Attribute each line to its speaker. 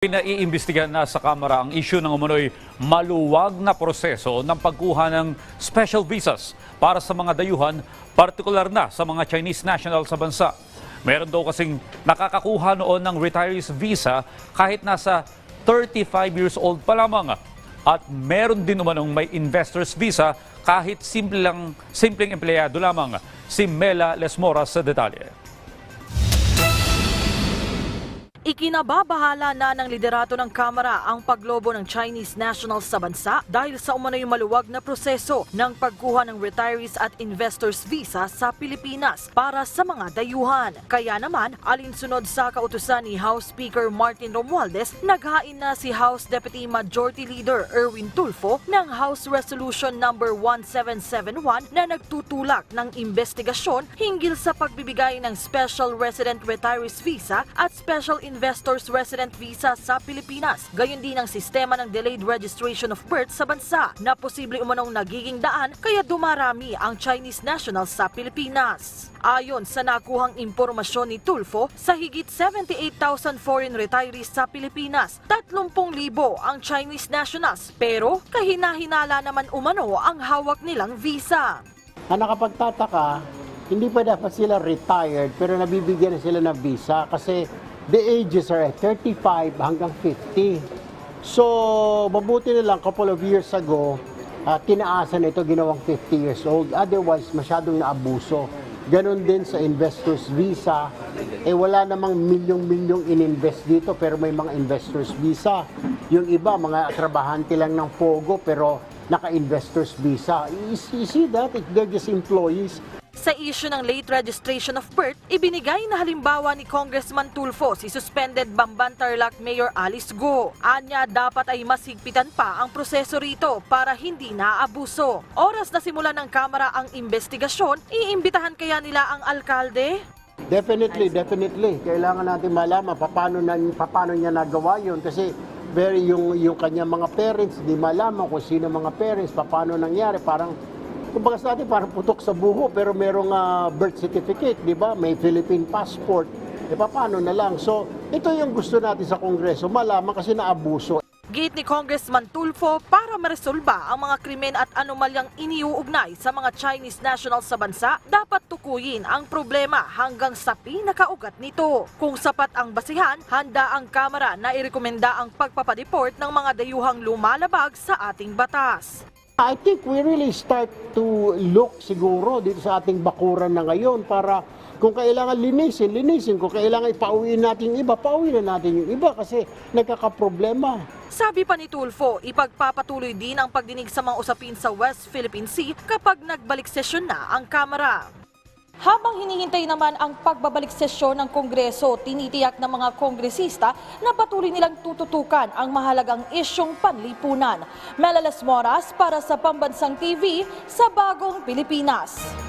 Speaker 1: Pinaiimbestigahan na sa Kamara ang isyu ng umunoy maluwag na proseso ng pagkuha ng special visas para sa mga dayuhan, partikular na sa mga Chinese national sa bansa. Meron daw kasing nakakakuha noon ng retirees visa kahit nasa 35 years old pa lamang. At meron din umanong may investors visa kahit simple lang, simpleng empleyado lamang. Si Mela Lesmoras sa detalye.
Speaker 2: Ikinababahala na ng liderato ng Kamara ang paglobo ng Chinese nationals sa bansa dahil sa umano'y maluwag na proseso ng pagkuha ng retirees at investors visa sa Pilipinas para sa mga dayuhan. Kaya naman, alinsunod sa kautusan ni House Speaker Martin Romualdez, naghain na si House Deputy Majority Leader Erwin Tulfo ng House Resolution number 1771 na nagtutulak ng investigasyon hinggil sa pagbibigay ng Special Resident Retirees Visa at Special Investors Resident Visa sa Pilipinas. Gayon din ang sistema ng Delayed Registration of Birth sa bansa na posible umanong nagiging daan kaya dumarami ang Chinese nationals sa Pilipinas. Ayon sa nakuhang impormasyon ni Tulfo, sa higit 78,000 foreign retirees sa Pilipinas, 30,000 ang Chinese nationals pero kahina-hinala naman umano ang hawak nilang visa.
Speaker 3: Ang nakapagtataka, hindi pa dapat sila retired pero nabibigyan na sila ng visa kasi the ages are 35 hanggang 50. So, mabuti na lang couple of years ago, ah, tinaasan ito ginawang 50 years old. Otherwise, masyadong naabuso. Ganon din sa investors visa. Eh wala namang milyong-milyong ininvest dito pero may mga investors visa. Yung iba, mga trabahante lang ng Pogo pero naka-investors visa. You see that? They're just employees.
Speaker 2: Sa issue ng late registration of birth, ibinigay na halimbawa ni Congressman Tulfo si suspended Bamban Tarlac Mayor Alice Go. Anya dapat ay mas higpitan pa ang proseso rito para hindi naabuso. Oras na simula ng Kamara ang investigasyon, iimbitahan kaya nila ang alkalde?
Speaker 3: Definitely, definitely. Kailangan natin malaman paano, na, paano niya nagawa yun kasi very yung yung kanya mga parents hindi malaman kung sino mga parents paano nangyari parang kumbaga sa atin parang putok sa buho pero merong ah, birth certificate di ba may Philippine passport eh paano na lang so ito yung gusto natin sa kongreso malaman kasi naabuso
Speaker 2: Gate ni Congressman Tulfo para maresolba ang mga krimen at anomalyang iniuugnay sa mga Chinese nationals sa bansa, dapat tukuyin ang problema hanggang sa pinakaugat nito. Kung sapat ang basihan, handa ang Kamara na irekomenda ang pagpapadeport ng mga dayuhang lumalabag sa ating batas.
Speaker 3: I think we really start to look siguro dito sa ating bakuran na ngayon para kung kailangan linisin, linisin. Kung kailangan ipauwiin natin iba, pauwi na natin yung iba kasi nagkakaproblema.
Speaker 2: Sabi pa ni Tulfo, ipagpapatuloy din ang pagdinig sa mga usapin sa West Philippine Sea kapag nagbalik sesyon na ang Kamara. Habang hinihintay naman ang pagbabalik sesyon ng Kongreso, tinitiyak ng mga kongresista na patuloy nilang tututukan ang mahalagang isyong panlipunan. Melalas Moras para sa Pambansang TV sa Bagong Pilipinas.